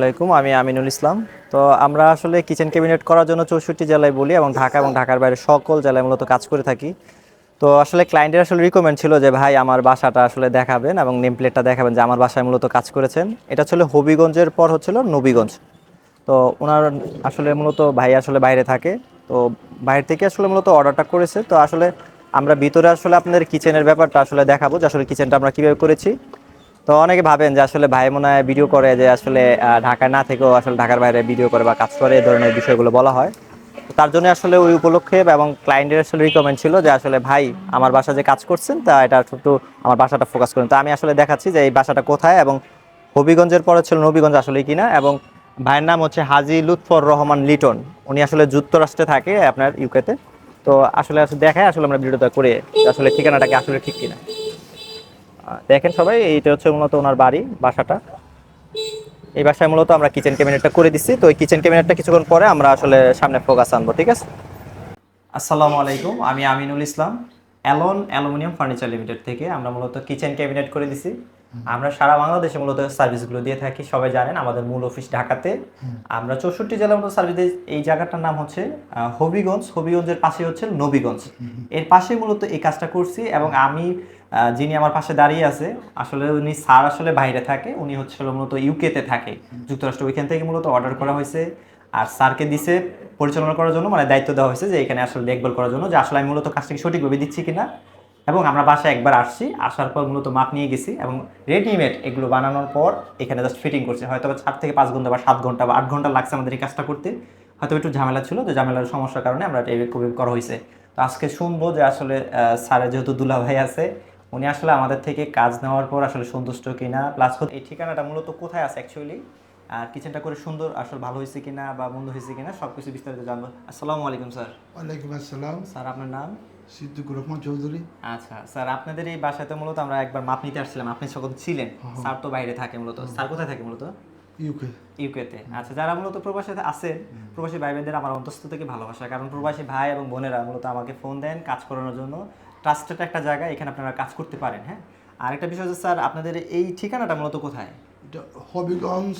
আলাইকুম, আমি আমিনুল ইসলাম। তো আমরা আসলে কিচেন ক্যাবিনেট করার জন্য চৌষট্টি জেলায় বলি এবং ঢাকা এবং ঢাকার বাইরে সকল জেলায় মূলত কাজ করে থাকি। তো আসলে ক্লায়েন্টের আসলে রিকমেন্ড ছিল যে, ভাই, আমার বাসাটা আসলে দেখাবেন এবং নেম প্লেটটা দেখাবেন যে, আমার বাসায় মূলত কাজ করেছেন। এটা ছিল হবিগঞ্জের পর হচ্ছিল নবীগঞ্জ। তো ওনার আসলে মূলত ভাই আসলে বাইরে থাকে। তো বাইরে থেকে আসলে মূলত অর্ডারটা করেছে। তো আসলে আমরা ভিতরে আসলে আপনাদের কিচেনের ব্যাপারটা আসলে দেখাবো যে, আসলে কিচেনটা আমরা কীভাবে করেছি। তো অনেকে ভাবেন যে আসলে ভাই মনে হয় ভিডিও করে যে আসলে ঢাকায় না থেকেও আসলে ঢাকার বাইরে ভিডিও করে বা কাজ করে এই ধরনের বিষয়গুলো বলা হয়। তার জন্য আসলে ওই উপলক্ষে এবং ক্লায়েন্টের আসলে রিকমেন্ড ছিল যে আসলে, ভাই, আমার বাসা যে কাজ করছেন, তা এটা একটু আমার বাসাটা ফোকাস করেন। তো আমি আসলে দেখাচ্ছি যে এই বাসাটা কোথায় এবং হবিগঞ্জের পরে ছিল নবীগঞ্জ আসলে কিনা এবং ভাইয়ের নাম হচ্ছে হাজি লুৎফর রহমান লিটন। উনি আসলে যুক্তরাষ্ট্রে থাকে আপনার ইউকেতে তো। আসলে আসলে দেখায় আসলে আমরা ভিডিওটা করে আসলে ঠিকানাটাকে আসলে ঠিক কিনা। দেখেন সবাই, এইটা হচ্ছে মূলত ওনার বাড়ি, বাসাটা। এই বাসায় মূলত আমরা কিচেন ক্যাবিনেটটা করে দিচ্ছি তো এই কিচেন ক্যাবিনেটটা কিছুক্ষণ পরে আমরা আসলে সামনে ফোকাস আনব, ঠিক আছে? আসসালামু আলাইকুম। আমি Aminul Islam Alon aluminium furniture limited থেকে আমরা মূলত কিচেন ক্যাবিনেট করে দিছি। আমরা সারা বাংলাদেশে মূলত সার্ভিসগুলো দিয়ে থাকি সবাই জানেন আমাদের মূল অফিস ঢাকাতে। আমরা চৌষট্টি জেলার মতো সার্ভিস এই জায়গাটার নাম হচ্ছে হবিগঞ্জ। হবিগঞ্জের পাশে হচ্ছে নবীগঞ্জ। এর পাশে মূলত এই কাজটা করছি এবং আমি যিনি আমার পাশে দাঁড়িয়ে আছে আসলে উনি স্যার আসলে বাইরে থাকে। উনি হচ্ছে মূলত ইউকেতে থাকে। যুক্তরাষ্ট্র ওইখান থেকে মূলত অর্ডার করা হয়েছে। আর স্যারকে দিছে পরিচালনা করার জন্য মানে দায়িত্ব দেওয়া হয়েছে যে এখানে আসলে দেখভাল করার জন্য যে আসলে আমি মূলত কাজটাকে সঠিকভাবে দিচ্ছি কিনা। এবং আমরা বাসায় একবার আসছি, আসার পর মূলত মাপ নিয়ে গেছি এবং রেডিমেড এগুলো বানানোর পর এখানে জাস্ট ফিটিং করছে। হয়তো চার থেকে পাঁচ ঘণ্টা বা সাত ঘণ্টা বা আট ঘণ্টা লাগছে আমাদের এই কাজটা করতে। হয়তো একটু ঝামেলা ছিল যে ঝামেলার সমস্যার কারণে আমরা এটা এইভাবে করা হয়েছে। তো আজকে শুনব যে আসলে স্যারের যেহেতু দুলা ভাই আছে, উনি আসলে আমাদের থেকে কাজ নেওয়ার পর আসলে সন্তুষ্ট কিনা প্লাস এই ঠিকানাটা মূলত কোথায় আছে অ্যাকচুয়ালি আর কিচেনটা করে সুন্দর আসলে ভালো হয়েছে কিনা বা মন্দ হয়েছে কিনা সব কিছু বিস্তারিত জানব। আসসালামু আলাইকুম স্যার। ওয়ালাইকুম আসসালাম। স্যার আপনার নাম? সিদ্দিকুর রহমান চৌধুরী। আচ্ছা স্যার আপনাদের এই বাসাতে মূলত আমরা একবার মাপ নিতে আসছিলাম। আপনি সকল ছিলেন স্যার তো বাইরে থাকে মূলত। স্যার কোথায় থাকে মূলত? ইউকে ইউকেতে আচ্ছা যারা মূলত প্রবাসে আছেন প্রবাসী ভাই বোনদের আমার অন্তস্থ থেকে ভালোবাসা। কারণ প্রবাসী ভাই এবং বোনেরা মূলত আমাকে ফোন দেন কাজ করানোর জন্য। ট্রাস্টেড একটা জায়গা এখানে আপনারা কাজ করতে পারেন হ্যাঁ? আর একটা বিষয় হচ্ছে স্যার আপনাদের এই ঠিকানাটা মূলত কোথায়? হবিগঞ্জ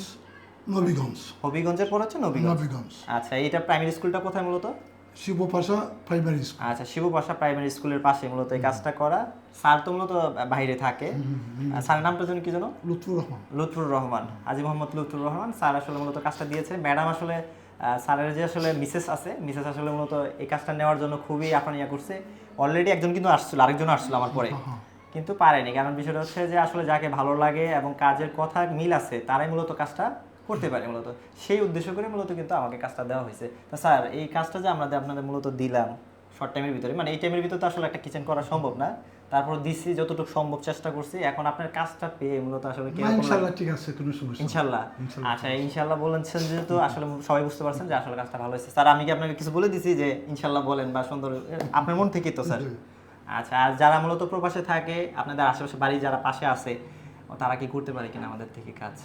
নবীগঞ্জ। হবিগঞ্জের পর হচ্ছে নবীগঞ্জ? নবীগঞ্জ। আচ্ছা এইটা প্রাইমারি স্কুলটা কোথায় মূলত? শিবপাশা প্রাইমারি স্কুল আচ্ছা শিবপাশা প্রাইমারি স্কুলের পাশে মূলত এই কাজটা করা। স্যার তো মূলত বাইরে থাকে। স্যারের নামটা যেন কি জানো লুৎফুর রহমান। লুৎফুর রহমান। আজি মোহাম্মদ লুৎফুর রহমান। স্যার আসলে মূলত কাজটা দিয়েছে। ম্যাডাম আসলে স্যারের যে আসলে মিসেস আছে মিসেস আসলে মূলত এই কাজটা নেওয়ার জন্য খুবই আপনার ইয়া করছে। অলরেডি একজন কিন্তু আসছিল আরেকজন আসছিল আমার পরে। কিন্তু পারেনি। কারণ বিষয়টা হচ্ছে যে আসলে যাকে ভালো লাগে এবং কাজের কথা মিল আছে তারাই মূলত কাজটা করতে পারে মূলত। সেই উদ্দেশ্য করে মূলত কিন্তু আমাকে কাজটা দেওয়া হয়েছে। তা স্যার এই কাজটা যে আমরা আপনাদের মূলত দিলাম শর্ট টাইমের ভিতরে মানে এই টাইমের ভিতরে তো আসলে একটা কিচেন করা সম্ভব না। তারপর দিছি যতটুকু সম্ভব চেষ্টা করছি। এখন আপনার কাজটা পেয়ে মূলত আসলে লাগে? ইনশাল্লাহ ঠিক আছে কোনো সমস্যা নেই। ইনশাল্লাহ। আচ্ছা ইনশাল্লাহ বলেছেন যেহেতু আসলে সবাই বুঝতে পারছেন যে আসলে কাজটা ভালো হয়েছে। স্যার আমি কি আপনাকে কিছু বলে দিছি যে ইনশাল্লাহ বলেন বা সুন্দর আপনার মন থেকেই তো স্যার? আচ্ছা আর যারা মূলত প্রবাসে থাকে আপনাদের আশেপাশে বাড়ি যারা পাশে আছে তারা কি করতে পারে কিনা আমাদের থেকে কাজ?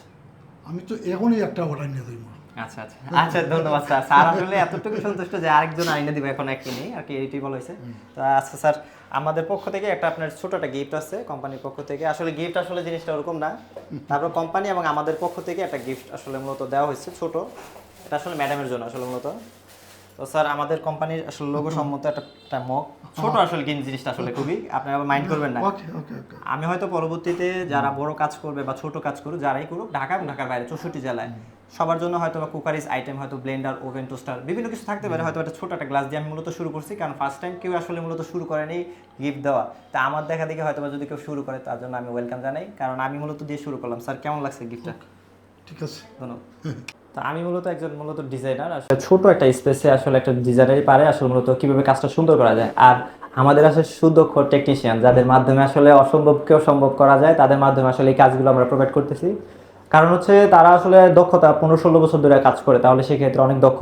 আমি তো এখনই একটা অর্ডার নিয়ে দেবো আচ্ছা আচ্ছা। আচ্ছা ধন্যবাদ স্যার। স্যার আসলে এতটুকু সন্তুষ্ট যে আরেকজন আইনে দিবে এখন একই নেই আর কি এইটাই বলা হয়েছে। তো আচ্ছা স্যার আমাদের পক্ষ থেকে একটা আপনার ছোট একটা গিফট আছে কোম্পানির পক্ষ থেকে। আসলে গিফট আসলে জিনিসটা ওরকম না। তারপর কোম্পানি এবং আমাদের পক্ষ থেকে একটা গিফট আসলে মূলত দেওয়া হয়েছে ছোট। এটা আসলে ম্যাডামের জন্য আসলে মূলত। তো স্যার আমাদের কোম্পানির আসলে লোগো সম্মত একটা মগ ছোট আসলে কিন্তু জিনিসটা আসলে খুবই। আপনি আবার মাইন্ড করবেন না। আমি হয়তো পরবর্তীতে যারা বড় কাজ করবে বা ছোট কাজ করুক যারাই করুক ঢাকা এবং ঢাকার বাইরে চৌষট্টি জেলায় সবার জন্য হয়তো বা কুকারিজ আইটেম হয়তো ব্লেন্ডার ওভেন টোস্টার বিভিন্ন কিছু থাকতে পারে। হয়তো একটা ছোট একটা গ্লাস দিয়ে আমি মূলত শুরু করছি কারণ ফার্স্ট টাইম কেউ আসলে মূলত শুরু করেনি গিফট দেওয়া। তা আমার দেখা দেখে হয়তো বা যদি কেউ শুরু করে তার জন্য আমি ওয়েলকাম জানাই। কারণ আমি মূলত দিয়ে শুরু করলাম। স্যার কেমন লাগছে গিফটটা ঠিক আছে। ধন্যবাদ। তো আমি মূলত একজন মূলত ডিজাইনার আসলে ছোট একটা স্পেসে আসলে একটা ডিজাইনারই পারে, আসলে মূলত কীভাবে কাজটা সুন্দর করা যায়। আর আমাদের আসলে সুদক্ষ টেকনিশিয়ান যাদের মাধ্যমে আসলে অসম্ভবকেও সম্ভব করা যায়, তাদের মাধ্যমে আসলে এই কাজগুলো আমরা প্রোভাইড করতেছি। কারণ হচ্ছে তারা আসলে দক্ষতা পনেরো ষোলো বছর ধরে কাজ করে, তাহলে সেক্ষেত্রে অনেক দক্ষ।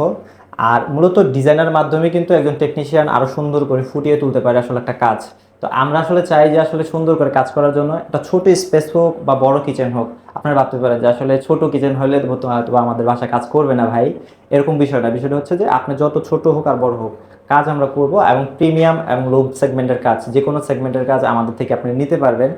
আর মূলত ডিজাইনার মাধ্যমে কিন্তু একজন টেকনিশিয়ান আরও সুন্দর করে ফুটিয়ে তুলতে পারে আসলে একটা কাজ। তো আমরা আসলে চাই যে আসলে সুন্দর করে কাজ করার জন্য একটা ছোট স্পেস হোক বা বড় কিচেন হোক। আপনারা ভাবতে পারেন যে আসলে ছোট কিচেন হলে তো হয়তো আমাদের বাসায় কাজ করবে না ভাই। এরকম বিষয়টা বিষয়টা হচ্ছে যে আপনি যত ছোট হোক আর বড় হোক, কাজ আমরা করব এবং প্রিমিয়াম এবং লো সেগমেন্টের কাজ যে কোনো সেগমেন্টের কাজ আমাদের থেকে আপনি নিতে পারবেন।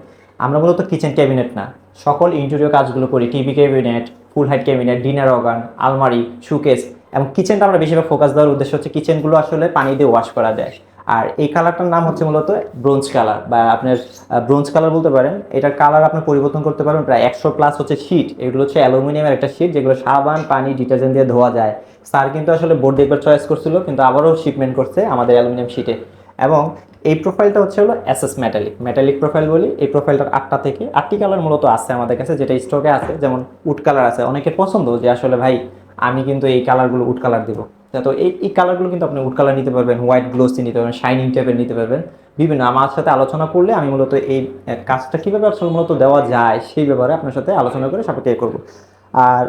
আমরা মূলত কিচেন ক্যাবিনেট না। সকল ইন্টেরিয়র কাজগুলো করি, TV cabinet full height cabinet, dinner wagon, আলমারি, শুকেস এবং কিচেনটা আমরা বেশিরভাগ ফোকাস দেওয়ার উদ্দেশ্য হচ্ছে কিচেনগুলো আসলে পানি দিয়ে ওয়াশ করা যায়। আর এই কালারটার নাম হচ্ছে মূলত ব্রোঞ্জ কালার বা আপনার ব্রোঞ্জ কালার বলতে পারেন, এটার কালার আপনি পরিবর্তন করতে পারবেন প্রায় একশো প্লাস হচ্ছে শিট এগুলো হচ্ছে অ্যালুমিনিয়ামের একটা শিট যেগুলো সাবান, পানি ডিটারজেন্ট দিয়ে ধোয়া যায়। স্যার কিন্তু আসলে বোর্ড একবার চয়েস করছিল, কিন্তু আবারও শিপমেন্ট করছে আমাদের অ্যালুমিনিয়াম শিটে এবং এই প্রোফাইলটা হচ্ছে হলো এসএস মেটালিক মেটালিক প্রোফাইল বলি, এই প্রোফাইলটার আটটা থেকে আটটি কালার মূলত আছে আমাদের কাছে, যেটা স্টকে আছে, যেমন উড কালার আছে। অনেকের পছন্দ যে আসলে ভাই, আমি কিন্তু এই কালারগুলো উড কালার দিব। তো এই এই কালারগুলো কিন্তু আপনি উড কালার নিতে পারবেন হোয়াইট গ্লোসি নিতে পারবেন শাইনিং টাইপের নিতে পারবেন। বিভিন্ন, আমার সাথে আলোচনা করলে আমি মূলত এই কাজটা কীভাবে আসলে মূলত দেওয়া যায় সেই ব্যাপারে আপনার সাথে আলোচনা করে সাপোর্ট করব। আর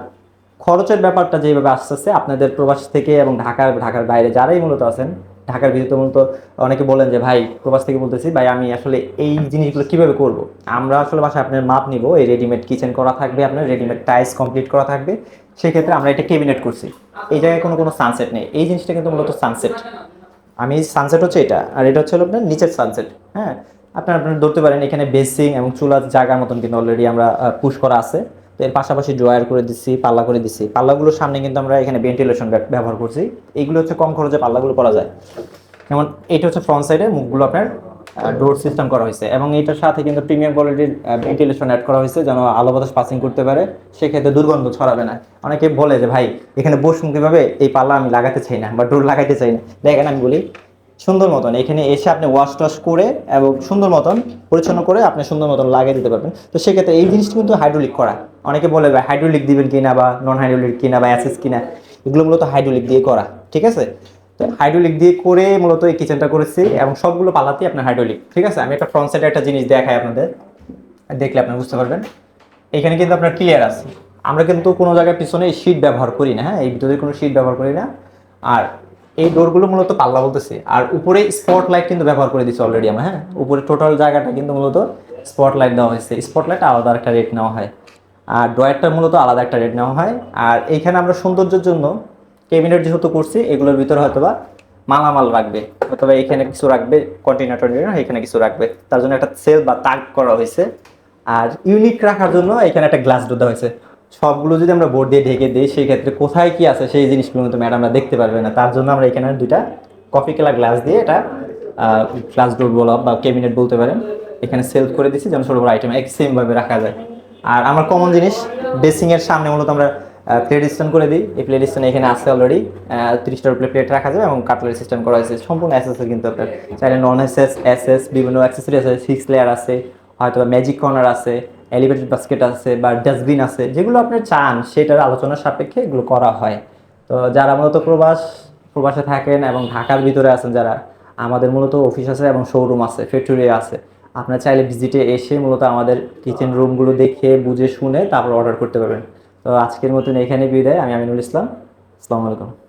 খরচের ব্যাপারটা যেভাবে আস্তে আস্তে আপনাদের প্রবাস থেকে এবং ঢাকার ঢাকার বাইরে যারাই মূলত আছেন ঢাকার ভিতরে মূলত অনেকে বলেন যে, ভাই প্রবাস থেকে বলতেছি, ভাই, আমি আসলে এই জিনিসগুলো কীভাবে করব? আমরা আসলে বাসায় আপনার মাপ নিব, এই রেডিমেড কিচেন করা থাকবে, আপনার রেডিমেড টাইলস কমপ্লিট করা থাকবে। সেক্ষেত্রে আমরা এটা কেবিনেট করছি। এই জায়গায় কোনো কোনো সানসেট নেই। এই জিনিসটা কিন্তু মূলত সানসেট আমি সানসেট হচ্ছে এটা, আর এটা হচ্ছে আপনার নিচের সানসেট হ্যাঁ? আপনার আপনার ধরতে পারেন এখানে বেসিং এবং চুলার জায়গার মতন কিন্তু অলরেডি আমরা পুশ করা আছে। তো এর পাশাপাশি ড্রয়ার করে দিচ্ছি পাল্লা করে দিচ্ছি পাল্লাগুলোর সামনে কিন্তু আমরা এখানে ভেন্টিলেশন ব্যবহার করছি। এইগুলো হচ্ছে কম খরচে পাল্লাগুলো করা যায়। যেমন এটা হচ্ছে ফ্রন্ট সাইডে মুখগুলো আপনার ডোর সিস্টেম করা হয়েছে এবং এটার সাথে কিন্তু প্রিমিয়াম কোয়ালিটির ভেন্টিলেশন অ্যাড করা হয়েছে যেন আলো বাতাস পাসিং করতে পারে, সেক্ষেত্রে দুর্গন্ধ ছড়াবে না। অনেকে বলে যে, ভাই, এখানে বসুন কীভাবে? এই পাল্লা আমি লাগাতে চাই না বা ডোর লাগাইতে চাই না। দেখেন আমি বলি সুন্দর মতন। এখানে এসে আপনি ওয়াশ টশ করে এবং সুন্দর মতন পরিচ্ছন্ন করে আপনি সুন্দর মতন লাগিয়ে দিতে পারবেন। তো সেক্ষেত্রে এই জিনিসটা কিন্তু হাইড্রোলিক করা। অনেকে বলে, ভাই হাইড্রোলিক দিবেন কিনা বা নন হাইড্রোলিক কিনা বা অ্যাসেস কিনা? এগুলো মূলত হাইড্রোলিক দিয়ে করা, ঠিক আছে? তো হাইড্রোলিক দিয়ে করে মূলত এই কিচেনটা করেছি এবং সবগুলো পালাতেই আপনার হাইড্রোলিক ঠিক আছে? আমি একটা ফ্রন্ট সাইডে একটা জিনিস দেখাই আপনাদের। দেখলে আপনি বুঝতে পারবেন। এখানে কিন্তু আপনার ক্লিয়ার আছে। আমরা কিন্তু কোনো জায়গায় পিছনে শীট ব্যবহার করি না হ্যাঁ? এই ভিতরে কোনো শীট ব্যবহার করি না। আর এই ডোরগুলো মূলত পাল্লা বলতেছি। আর উপরে স্পট লাইট কিন্তু ব্যবহার করে দিচ্ছি অলরেডি আমরা হ্যাঁ? উপরে টোটাল জায়গাটা কিন্তু মূলত স্পট লাইট দেওয়া হয়েছে। স্পট লাইট আলাদা একটা রেট নেওয়া হয়। আর ড্রয়ারটা মূলত আলাদা একটা রেট নেওয়া হয়। আর এইখানে আমরা সৌন্দর্যের জন্য কেবিনেট যেহেতু করছি, এগুলোর ভিতরে হয়তো বা মালামাল রাখবে, অথবা এখানে কিছু রাখবে কন্টেনার টন্টেনার এখানে কিছু রাখবে। তার জন্য একটা সেল বা তাক করা হয়েছে। আর ইউনিক রাখার জন্য এখানে একটা গ্লাস দেওয়া হয়েছে। সবগুলো যদি আমরা বোর্ড দিয়ে ঢেকে দিই, সেই ক্ষেত্রে কোথায় কি আছে সেই জিনিসগুলো কিন্তু ম্যাডামরা দেখতে পারবে না। তার জন্য আমরা এখানে দুইটা কফি কালার গ্লাস দিয়ে এটা গ্লাস ডোর বলা বা ক্যাবিনেট বলতে পারেন, এখানে সেল করে দিচ্ছি যেন ছোটো বড় আইটেম এক সেমভাবে রাখা যায়। আর আমার কমন জিনিস বেসিংয়ের সামনে মূলত আমরা প্লেট স্ট্যান্ড করে দিই। এই প্লেট স্ট্যান্ড এখানে আছে অলরেডি তিরিশটার উপরে প্লেট রাখা যাবে এবং কাটলারি সিস্টেম করা হয়েছে। সম্পূর্ণ অ্যাসেস কিন্তু আপনার। চাইলে নন এসএস এসএস বিভিন্ন অ্যাক্সেসরি আছে সিক্স লেয়ার আছে হয়তো ম্যাজিক কর্নার আছে এলিভেটেড বাস্কেট আছে বা ডাস্টবিন আছে, যেগুলো আপনি চান, সেটার আলোচনার সাপেক্ষে এগুলো করা হয়। তো যারা মূলত প্রবাস, প্রবাসে থাকেন এবং ঢাকার ভিতরে আছেন যারা, আমাদের মূলত অফিস আছে এবং শোরুম আছে ফ্যাক্টরি আছে। আপনার চাইলে ভিজিটে এসে মূলত আমাদের কিচেন রুমগুলো দেখে, বুঝে, শুনে তারপর অর্ডার করতে পারবেন। তো আজকের মতন এখানে বিদায়, আমি আমিনুল ইসলাম, আসসালামু আলাইকুম।